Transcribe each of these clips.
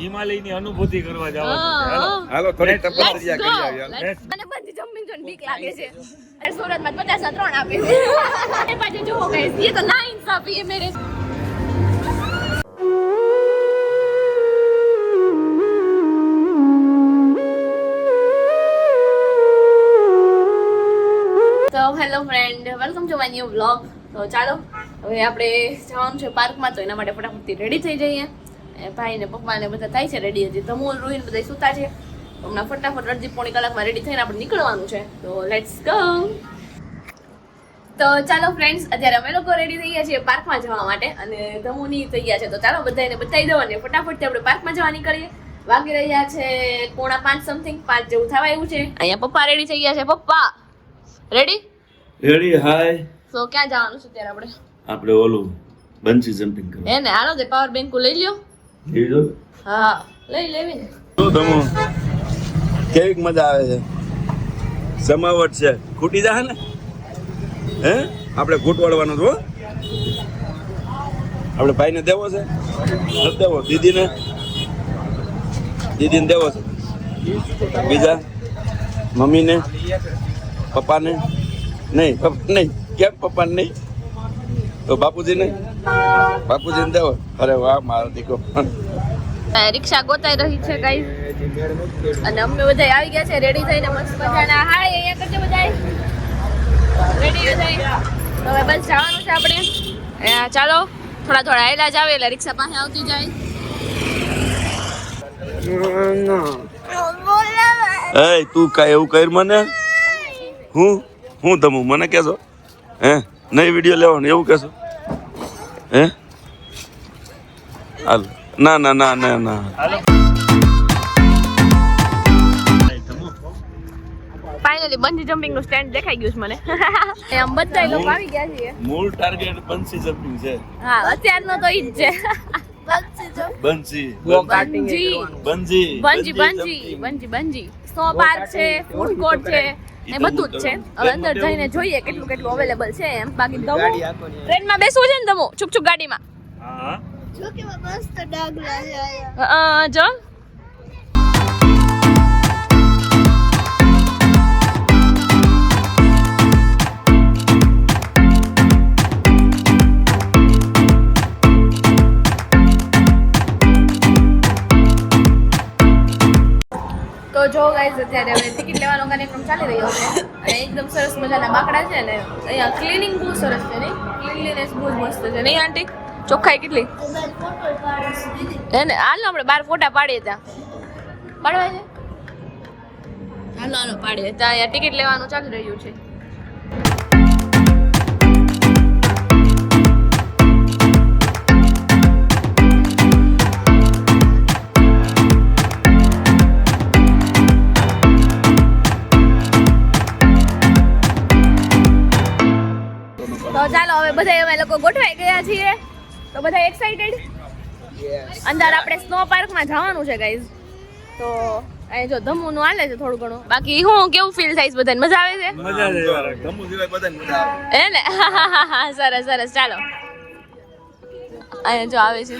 હિમાલયની અનુભૂતિ કરવા જાવ હાલો. થોડી તપસ્યા કરી આવ્યા મને બંધી જમીન જોઈને બીક લાગે છે. અરે સુરતમાં પચાસ ના 3 આપે છે. એ પાછે જોવો ગાઈસ એ તો ના ઇન્સાફી એ મેરે hello friend welcome to my new blog તો ચાલો હવે આપણે જવાનું છે પાર્કમાં તો એના માટે ફટાફટથી રેડી થઈ જઈએ. એ ભાઈ ને પપ્પા ને બધા થાય છે રેડી હજી. ધમુલ રોહિન બધા સુતા છે. હમણાં ફટાફટ અડધી પોણી કલાકમાં રેડી થઈને આપણે નીકળવાનું છે. તો લેટ્સ ગો તો ચાલો ફ્રેન્ડ્સ અત્યારે અમે લોકો રેડી થઈ ગયા છીએ પાર્કમાં જવા માટે અને ધમુની થઈ ગયા છે. તો ચાલો બધાને બતાવી દો અને ફટાફટથી આપણે પાર્કમાં જવા નીકળીએ વાગી રહ્યા છે પોણા પાંચ સમથિંગ પાંચ જેવું થવા એવું છે. અહીંયા પપ્પા રેડી થઈ ગયા છે. પપ્પા રેડી રેડી હાય તો ક્યાં જવાનું છે ત્યારે આપણે? આપણે ઓલું બંચી જમ્પિંગ કરવા. એને હાલો તે પાવર બેંક લઈ લ્યો. હા લઈ લેવી ને. શું તમે કેવી મજા આવે છે? સમાવટ છે. ખૂટી જાહે ને? હે? આપણે ઘૂંટવાડવાનો છો આપણે ભાઈને દેવો છે? નથી દેવો. દીદીને? દીદીને દેવો છે. બીજા? મમ્મીને? પપ્પાને? નહીં પપ્પા નહીં. કેમ પપ્પાને નહીં? તો બાપુજીને? બાપુજીને દેવો અરે વાહ મારો દીકરો. રિક્ષા ગોતાઈ રહી છે ગાઈસ. અને અમે બધા આવી ગયા છે રેડી થઈને મસ્ત મજાના. હાય અહીંયા કરજો બધા રેડી થઈ હવે બસ જવાનું છે આપણે. ચાલો. થોડા થોડા આયલા જ આવે એટલે રિક્ષા પાસે આવતી જાય. એ તું કાંઈ એવું કર મને? હું? હું તમું? મને કહેશો? હે? નહીં વીડિયો લેવાનો એવું કહેશો? હે? ના ના ના ના ના. ફાઇનલી બંજી જમ્પિંગનું સ્ટેન્ડ દેખાઈ ગયું છે મને. આમ બધા લોકો આવી ગયા છે મૂળ ટાર્ગેટ બંચી જમ્પિંગ છે. હા અત્યારનો તો ઈ જ છે. Bungee. Bungee bungee bungee bungee bungee. Snow park છે ફૂડ કોર્ટ છે. એ બધું જ છે. હવે અંદર જઈને જોઈએ કેટલું કેટલું અવેલેબલ છે એમ. બાકી તો ટ્રેનમાં બેસવું છે ને તમો? છુક છુક ગાડીમાં. હા. જો તો જો ગાઈઝ અત્યારે હવે ટિકિટ લેવાનો કાર્યક્રમ ચાલી રહ્યો છે. એકદમ સરસ મજાના બાકડા છે ને, અહીંયા ક્લીનિંગ બહુ સરસ છે નહીં? ક્લિનલીનેસ બહુ મસ્ત છે. નહીં આંટી? ચોખ્ખાઈ કેટલી? હે ને હાલ આપણે બાર ફોટા પાડીએ ત્યાં. પાડવા છે? હાલો હાલો, પાડીએ. ત્યાં અહીંયા ટિકિટ લેવાનું ચાલી રહ્યું છે. બધા એક્સાઇટેડ અંદર આપણે સ્નો પાર્કમાં જવાનું છે ગાઈઝ તો અહીં જો ધમુનું હાલે છે થોડું ઘણું. બાકી હું કેવું ફીલ થાય છે બધાને? મજા આવે છે? મજા જ આવે. ગમું સિવાય બધાને મજા આવે. હે ને? સરસ સરસ. ચાલો. અહીંયા જો આવે છે.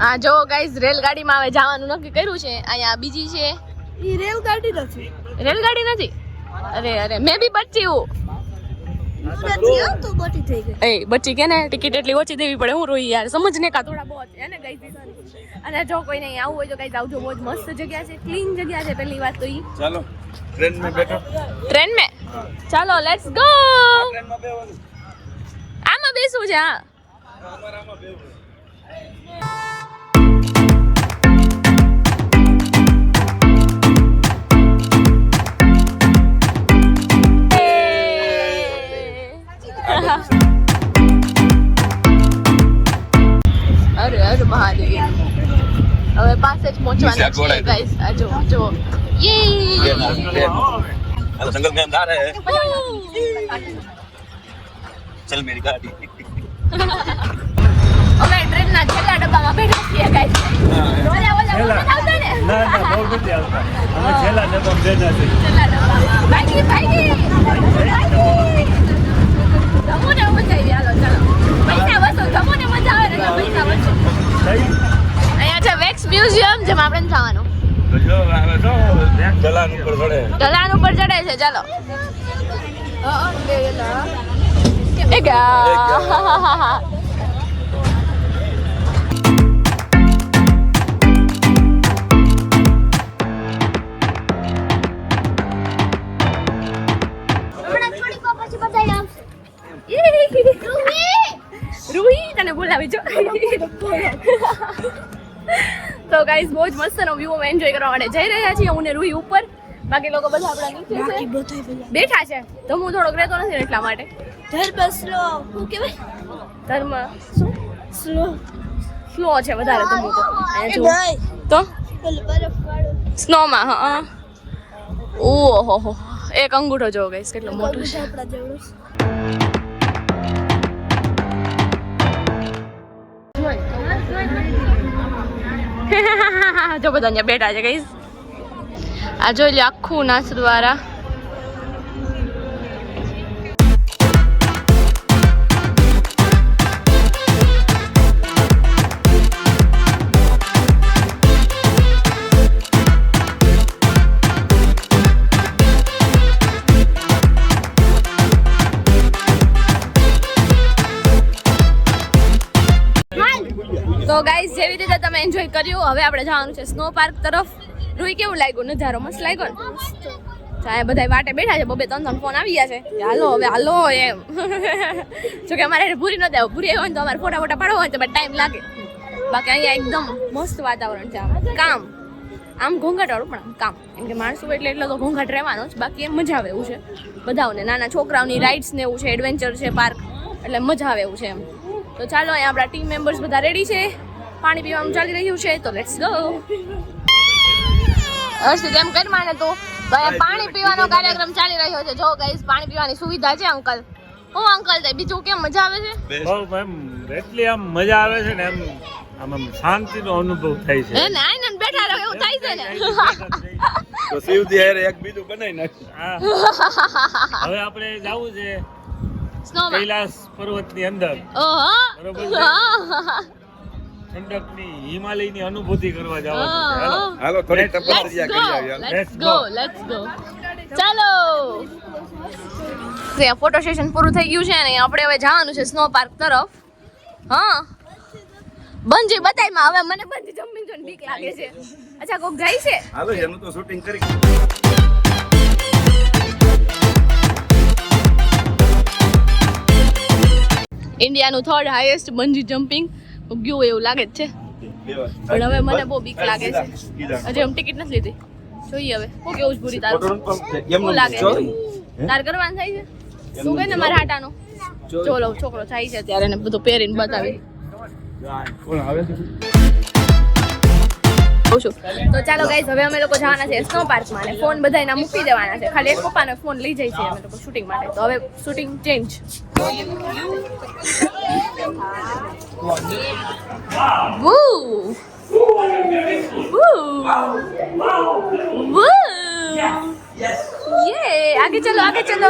હા જો ગાઈઝ રેલગાડીમાં હવે જવાનું નક્કી કર્યું છે. અહીંયા બીજી છે. ઈ રેલગાડી નથી. રેલગાડી નથી? અરે અરે મેં બી બચ્ચી હું. બચી કે ને ટિકિટ એટલી ઓછી દેવી પડે હું રોઈ યાર. સમજ ને કા થોડા બહુ છે ને ગઈ અને જો કોઈ નહીં આવું હોય તો કઈ આવજો બહુ જ મસ્ત જગ્યા છે ક્લીન જગ્યા છે પહેલી વાત તો ઈ. ચાલો ટ્રેન મે બેઠો. ટ્રેન મેં ચાલો લેટ્સ ગો ટ્રેનમાં બેહવાનું. આમાં બેસવું છે હા. અરે जंगल में हम जा रहे हैं चल मेरी गाड़ी અમે ટ્રેનના છેલ્લા ડબ્બામાં બેઠા છીએ ગાઈસ ઓલા ઓલા છેલ્લા. ઓલા આવતા ને ના ના બહુ નથી આવતા અમે છેલ્લા ડબ્બા બેઠા છે છેલ્લા ડબ્બા ભાગી ભાગી ભાગી ગમો ને મજા આવી હાલો ચાલો પૈસા વસો ગમો ને મજા આવે ને પૈસા વસો અહીંયા છે વેક્સ મ્યુઝિયમ જેમાં આપણે જવાનું તો જો આવે તો ચલાન ઉપર ચડે. ઢલાન ઉપર ચડે છે ચાલો. રૂહી તને બોલાવી જો. તો ગાઈઝ બહુ જ મસ્ત નો વ્યૂ અમે એન્જોય કરવા માટે જઈ રહ્યા છીએ. હું ને રૂહી ઉપર. બાકી લોકો બધા આપણા નીચે છે. બેઠા છે. તો હું થોડોક રહેતો નથી એટલા માટે. ધર્મ સ્લો. શું કહેવાય? ધર્મ શું? સ્લો. સ્લો છે વધારે તો હું તો? સ્નોમાં હા ઓહો એક અંગૂઠો જોવો ગાઈસ કેટલો મોટો છે. આપણા જેવડું જો બધા અહીંયા બેઠા છે ગાઈસ આ જોઈ લો આખું નાસ એન્જોય કર્યું. હવે આપણે જવાનું છે સ્નો પાર્ક તરફ. રૂઈ કેવું લાગ્યું? નજારો મસ્ત લાગ્યો ને? ચાય બધા વાટે બેઠા છે. બબે ત્રણ ત્રણ ફોન આવી ગયા છે. હાલો, હવે હાલો એમ. જો કે અમારે ભૂરી ન દેવું ભૂરી હોય તો અમારે ફોટા ફોટા પાડવા હોય તો ટાઈમ લાગે. બાકી અહીંયા એકદમ મસ્ત વાતાવરણ છે કામ. આમ ઘોંઘાટ વાળું પણ કામ. એમ કે માણસો એટલે એટલો તો ઘોંઘાટ રહેવાનો જ. બાકી એમ મજા આવે એવું છે. બધાઓને નાના છોકરાઓની રાઇડ્સ ને એવું છે એડવેન્ચર છે પાર્ક એટલે મજા આવે એવું છે એમ. તો ચાલો અહીંયા આપણા ટીમ મેમ્બર્સ બધા રેડી છે. પાણી પીવાનું ચાલી રહ્યું છે તો લેટ્સ ગો હર્ષિત એમ કર માને તું? પાણી પીવાનો કાર્યક્રમ ચાલી રહ્યો છે. જો ગાઈસ પાણી પીવાની સુવિધા છે અંકલ હું અંકલ તે બીજું કેમ મજા આવે છે? બહુ એમ એટલી આમ મજા આવે છે ને એમ આમ આમ શાંતિનો અનુભવ થાય છે. ના ને બેઠા રહો એવું થાય છે ને. તો શિવજી હારે એક બીજું બનાવી નાખ હવે આપણે જવું છે સ્નોમાં. કૈલાસ પર્વતની અંદર. ઓહો. બરોબર ઠંડકની હિમાલયની અનુભૂતિ કરવા જવાનું છે. હાલો. થોડી તપસ્યા કરી આવ્યા લેટ્સ ગો લેટ્સ ગો ચાલો. સે ફોટો સેશન પૂરું થઈ ગયું છે ને આપણે હવે જવાનું છે સ્નો પાર્ક તરફ. હા. બંજી બતાઈમાં હવે મને બંજી જમ્પિંગ જોઈને બીક લાગે છે. અચ્છા કોક જાય છે? હાલો એનું તો શૂટિંગ કરી. ઇન્ડિયાનું થર્ડ હાઈએસ્ટ બંજી જમ્પિંગ ગયું એવું લાગે જ છે. પણ હવે મને બહુ બીક લાગે છે. હજી આમ ટિકિટ નથી લીધી. જોઈએ હવે. હું કેવું જ પૂરી તારું? શું લાગે. તાર કરવાનું થાય છે? શું કહે ને મારા હાટાનું? ચોલો છોકરો થાય છે ત્યારે બધું પહેરીને બતાવી. કહું છું તો ચાલો ગાઈઝ હવે અમે લોકો જવાના છે સ્નો પાર્કમાં અને ફોન બધાયના મૂકી દેવાના છે ખાલી એક પપ્પાનો ફોન લઈ જાય છે અમે લોકો શૂટિંગ માટે તો હવે shooting change Woo! Woo! Woo! ये आगे चलो आगे चलो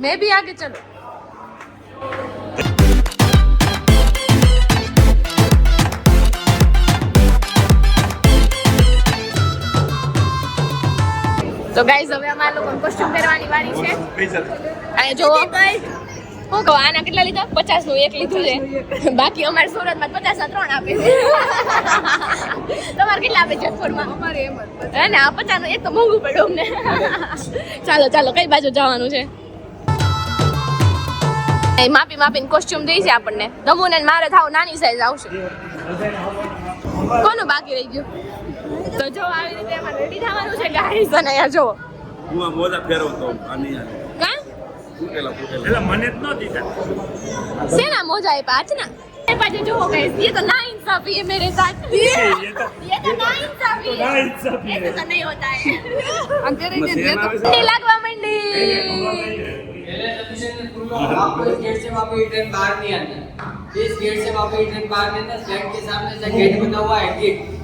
मैं भी आगे चलो તો ગાઈઝ હવે અમારા લોકો કોસ્ટ્યુમ પહેરવાની વારી છે. અને જો હું કહું આના કેટલા લીધા? પચાસનું એક લીધું છે. બાકી અમારે સુરતમાં પચાસ ના ત્રણ આપે છે. તમારે કેટલા આપે જેતપુરમાં અમારે એમ હે ને આ પચાસનું એક તો મોંઘું પડ્યું અમને. ચાલો ચાલો કઈ બાજુ જવાનું છે? એ માપી માપીને કોસ્ટ્યુમ દઈ છે આપણને. ને મારે થાવ નાની સાઈઝ આવશે. કોનું બાકી રહી ગયું? તો જો આવી રીતે એમાં રેડી થવાનું છે ગાઈસ અને અહીંયા જો હું આ મોજા ફેરવતો આની હારે. કા ફૂટેલા ફૂટેલા એટલે મને જ ન દીધા सेना मोजा है पाँच ना ये पाँच जो हो गए ये तो ना इंसाफी है मेरे साथ ये तो ये तो ना इंसाफी है નાઇન્સાફી ऐसे तो नहीं होता है એમાં શેન આવે છે? મંડી लागवा मंडी ગેટ છે બાપુ રિટર્ન બહાર નહીં આવતા इस गेट से वापस ट्रेन बाहर निकलना फ्लैट के सामने से गेट बना हुआ है गेट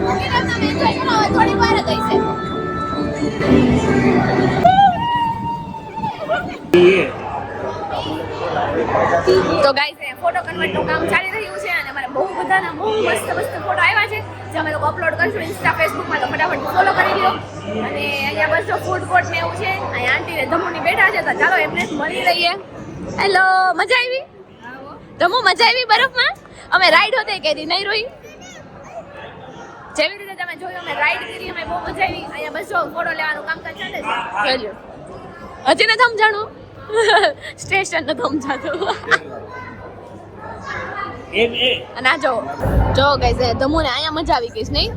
થોડી વાર જ હશે તો ગાઈઝ ફોટો કન્વર્ટનું કામ ચાલી રહ્યું છે અને અમારે બહુ બધાના બહુ મસ્ત મસ્ત ફોટો આવ્યા છે જે અમે લોકો અપલોડ કરીશું ઇન્સ્ટા ફેસબુકમાં તો ફટાફટ ફોલો કરી લો અને અહીંયા બસ જો ફૂડ કોર્ટ ને એવું છે અહીંયા આંટીને ધમુની બેઠા છે તો ચાલો એમને મળી લઈએ. હેલો મજા આવી? ધમુ મજા આવી બરફમાં? અમે રાઈડ હોતે કે નહીં રોઈ? રીતે જોયું અમે રાઈડ કરી અમે બહુ મજા આવી. અહીંયા બસ જો ફોટો લેવાનું કામકાજ ચાલે છે. જોજો હજી નથી સમજાણું? સ્ટેશન નથી સમજાતું. અને આ જો જો ગાઈસ ધમુને અહીંયા મજા આવી ગઈ નહીં?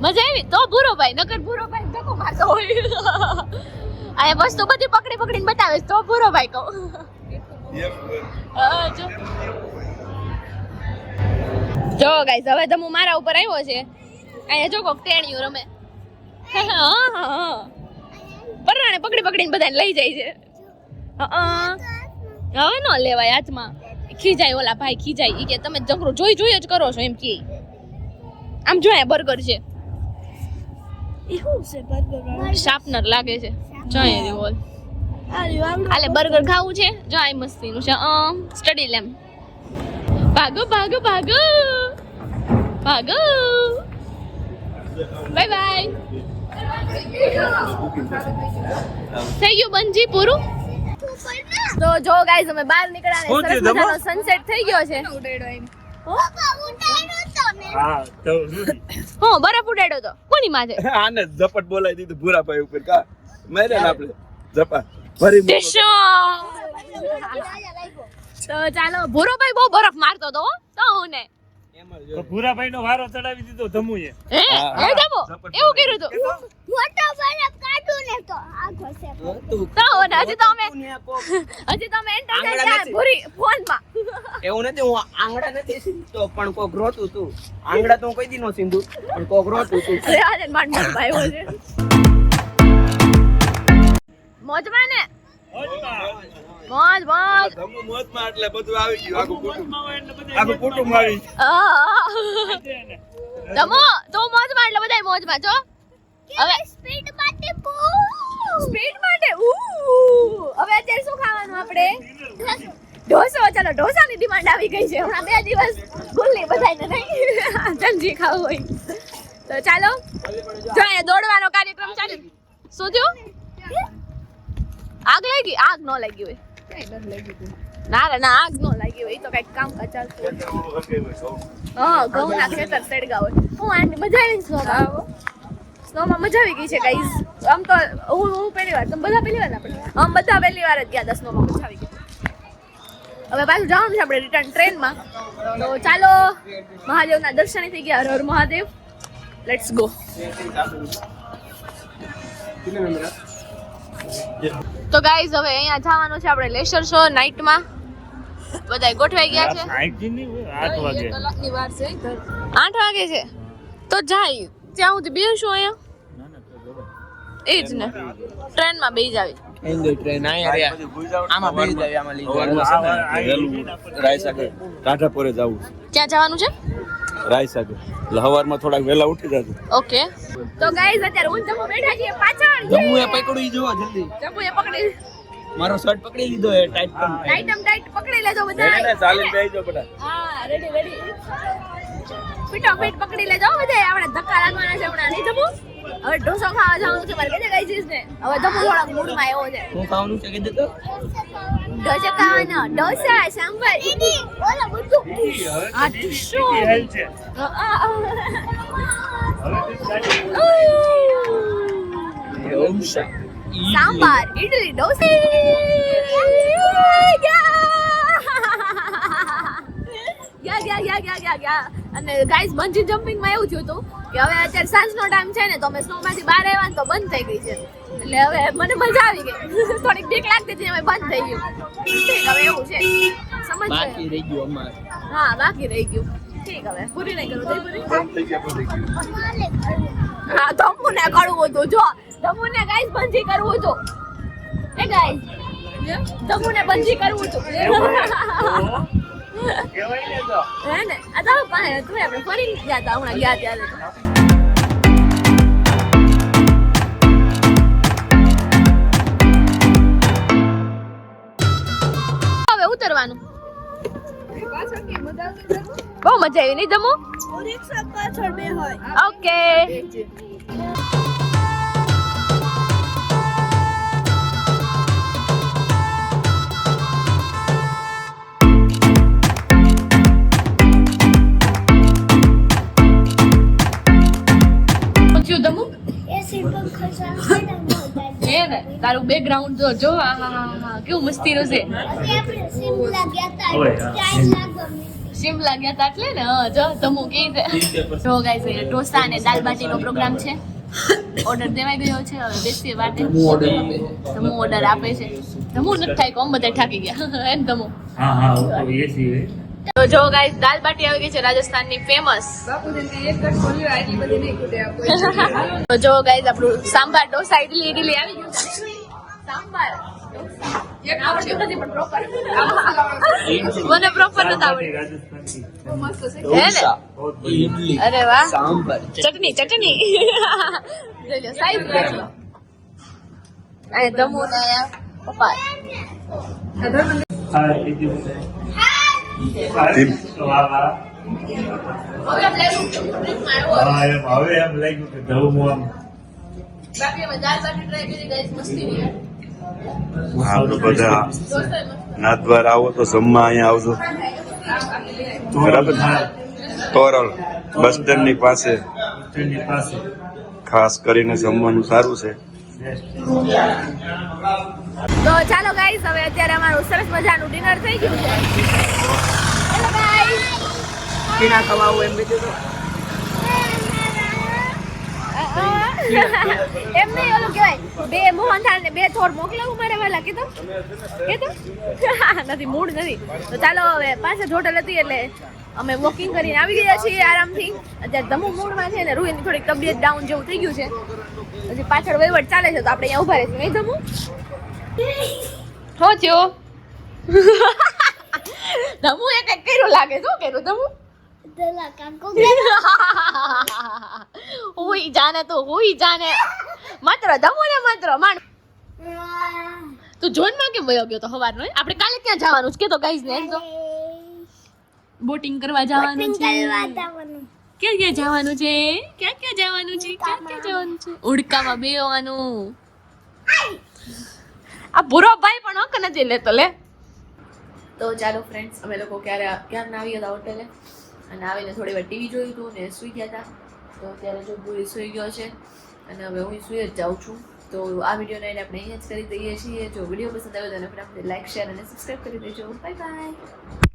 મજા આવી? તો ભૂરો ભાઈ નકર ભૂરો ભાઈ ધક્કો મારતો હોય. અહીંયા વસ્તુ બધી પકડી પકડીને બતાવે તો ભૂરો ભાઈ કહું. હા, જો. જો ગાઈસ હવે ધમુ મારા ઉપર આવ્યો છે. અહીંયા જો કોક ટેણીયું રમે. હા હા હા પરાણે પકડી પકડીને બધાને લઈ જાય છે. હા હવે ન લેવાય હાથમાં. ખીજાય ઓલા ભાઈ ખીજાય. ઈ કે તમે જંગરો જોઈ જોઈ જ કરો છો એમ કે. આમ જો બર્ગર છે. ઈ શું છે બર્ગર શાર્પનર લાગે છે. જોઈએ બોલ. આલે બર્ગર. ખાવું છે? જો આ મસ્તીનું છે. અમ સ્ટડી લેમ. ભાગો ભાગો ભાગો. ભાગો. બાય બાય થઈ ગયું બંજી પૂરું તો જો ગાઈઝ અમે બહાર નીકળ્યા ને સરસ મજાનો સનસેટ થઈ ગયો છે હો બરફ ઉડાડ્યો તો કોની માથે આને ઝપટ બોલાવી દીધું ભૂરાભાઈ ઉપર કા મેરે ને આપણે ઝપા ફરી મોકો. તો ચાલો ભૂરોભાઈ બહુ બરફ મારતો તો હો. તો હું ને તો જો. ભૂરાભાઈ નો વારો ચડાવી દીધો ધમુએ. એ એવું કર્યું તું? મોટો બરફ કાઢું ને તો આખો છે. તો હજી તો અમે હજી તો અમે એન્ટર આંગળા થયા નથી. એવું નથી હું આંગળા નથી સીંધતો પણ કોક રોતું તું. આંગળા તો હું કોઈ દી નો સીંધું પણ કોક રોતું તું. આજે માંડ માંડ ભાઈ છે. મોજમાં ને. મોજ મોજ મોજમાં એટલે બધું આવી ગયું આખું કુટુંબ. આખું કુટુંબ આવી તમો તો મોજમાં એટલે બધાય મોજમાં છો હવે સ્પીડ માટે સ્પીડ માટે? ઉ હવે અત્યારે શું ખાવાનું આપણે? ઢોસો. ચાલો ઢોસાની ડિમાન્ડ આવી ગઈ છે. હમણાં બે દિવસ ગુલ્લી બધાને નહીં? જંજી ખાવું હોય. તો ચાલો જો દોડવાનો કાર્યક્રમ ચાલુ. શું થયું? આગ લાગી? આગ ન લાગી હોય. નથી લાગી. ના રે ના આગ ન લાગી હોય. તો કંઈક કામ ચાલતું હા ઘઉં ઘઉંના ખેતર સળગા હોય. હું આની મજા આવી સ્નોમાં સ્નોમાં મજા આવી ગઈ છે ગાઈઝ આમ તો હું હું પહેલી વાર તમે બધા પહેલી વાર ને આપણે આમ બધા પહેલી વાર જ ગયા હતા સ્નોમાં મજા આવી ગઈ. હવે પાછું જવાનું છે આપણે રિટર્ન ટ્રેનમાં તો ચાલો મહાદેવના દર્શન થઈ ગયા. હર હર મહાદેવ. લેટ્સ ગો તો ગાઈઝ હવે અહીંયા જવાનું છે આપણે લેસર શો નાઇટમાં. બધા ગોઠવાઈ ગયા છે. આઠ વાગે આઠ વાગે છે. તો જાય. ત્યાં હું બેસું અહીંયા. એ જ ને. ટ્રેનમાં બેસી જાવી. આમાં બેસી જાય આમાં લઈ રાયસાગર ટાઢાપોરે જવું ક્યાં જવાનું છે? રાયસાગર એટલે સવારમાં થોડાક વહેલા ઉઠી જજો. ઓકે. તો ગાઈઝ અત્યારે હું જમ્મુ બેઠા છીએ પાછળ. જમ્મુ એ પકડું જોવા જલ્દી. જમ્મુ એ પકડી. મારો શર્ટ પકડી લીધો એ ટાઈટ પણ ટાઈટમ ટાઈટ પકડી લેજો બધા ચાલીને બેસી જાઓ બધા. હા રેડી રેડી. ફીટો ફીટ પકડી લેજો બધા આપણે ધક્કા લાગવાના છે હમણાં નહીં જમ્મુ હવે ઢોસો ખાવા જવાનું છે મારે કે કઈ ચીઝ ને. હવે જમ્મુ થોડાક મૂડમાં એવો છે. હું ખાવાનું છે કીધું તો? ઢોસા ખાવાનો ઢોસા સાંભાર દીદી ઓલા બધું આ ટીશુ હેલ છે સાંભાર ઇડલી ઢોસા અને ગાઈસ બંજી જમ્પિંગમાં એવું થયું હતું કે હવે અત્યારે સાંજનો ટાઈમ છે ને તો અમે સ્નો માંથી બહાર આવ્યા તો બંધ થઈ ગઈ છે એટલે હવે મને મજા આવી ગઈ થોડીક બીક લાગતી હતી અમે બંધ થઈ ગયું ઠીક હવે એવું છે. સમજ બાકી રહી ગયું અમારે. હા બાકી રહી ગયું. ઠીક હવે. પૂરી નહીં કરું થઈ પૂરી હા ધમુને કરવું હતું જો. ધમુને ગાઈસ બંજી કરવું હતું. એ ગાઈસ ધમુને બંજી કરવું હતું. ને હે ને? આ તો પાસે હતું આપણે ફરી ગયા હતા હમણાં ગયા ત્યારે ઉતરવાનું બહુ મજા આવી. નહીં જમો રિક્ષા પાછળ બે હોય. ઓકે. તારું બેકગ્રાઉન્ડ જો જો આ હા હા હા કેવું મસ્તીનું છે? શિમલા ગયા હતા તા એટલે ને? જો તમુ કે જો ગાઈસ ઢોસા અને દાલ બાટીનો પ્રોગ્રામ છે. ઓર્ડર દેવાઈ ગયો છે હવે બેસીએ વાટે. તમો ઓર્ડર આપે. છે. તમો નથી થાય કોમ બધા થાકી ગયા. એમ તમુ હા. હા એ તો તો જો ગાઈસ દાલ બાટી આવી ગઈ છે રાજસ્થાનની ફેમસ તો જો ગાઈસ આપણું સાંભાર ડોસા ઇડલી ઇડલી આવી ગયું. છે સાંભાર. મને પ્રોપર નથી આવડતું. અરે વાહ. ચટણી ચટણી. સાઈઝ રાખો આ દમુ પપ્પા હવે એમ લાગ્યું કે ધવું આમ. બાકી અમે દાલ બાટી ટ્રાય કરી ગાઈસ મસ્તી ની આપણે બધા. ઢોસા આવો તો જમવા અહીંયા આવજો. બરાબર? તોરલ બસ સ્ટેન્ડની પાસે પાસે. ખાસ કરીને જમવાનું સારું છે. તો ચાલો ગાઈસ હવે અત્યારે અમારું સરસ મજાનું ડિનર થઈ ગયું છે. હેલો ગાઈસ પીણા ખવાવું એમ બીજું તો. એમ નહીં, ઓલું કહેવાય, બે મોહનથાળ ને બે થોર મોકલાવું મારે વાલા, કીધું? કીધું? નથી મૂડ નથી. તો ચાલો હવે પાછળ હોટલ હતી એટલે અમે વોકિંગ કરીને આવી ગયા છીએ આરામથી. અત્યારે ધમુ મૂડમાં છે ને રૂહીની થોડીક તબિયત ડાઉન જેવું થઈ ગયું છે. પછી પાછળ વહીવટ ચાલે છે, તો આપણે અહીંયા ઊભા રહીશું, નહીં ધમુ? હો, થયો. ધમુ એ કંઈક કર્યું લાગે, શું કર્યું ધમુ? હુઈ જાને તું હુઈ જાને. માત્ર દમો ને માત્ર માણ. તું જોનમાં કેમ વયો ગયો તો હવાર નો આપણે કાલે ક્યાં જવાનું છે? કે તો ગાઈઝ ને તો. બોટિંગ કરવા જવાનું છે. ક્યાં ક્યાં જવાનું છે? ક્યાં ક્યાં જવાનું છે? ક્યાં ક્યાં જવાનું છે? ઉડકામાં બેવાનું આ ભૂરો ભાઈ પણ હક નથી લેતો લે. તો ચાલો ફ્રેન્ડ્સ અમે લોકો ક્યારે ક્યાં ના આવી હતા હોટેલે અને આવીને થોડી વાર ટીવી જોયું હતું ને સૂઈ ગયા હતા તો અત્યારે જો પૂરી સૂઈ ગયો છે અને હવે હું સૂઈ જ જાઉં છું. તો આ વિડીયોને એને આપણે અહીંયા જ કરી દઈએ છીએ. જો વીડિયો પસંદ આવ્યો તો એને ફટાફટ લાઈક શેર અને સબસ્ક્રાઈબ કરી દેજો. Bye bye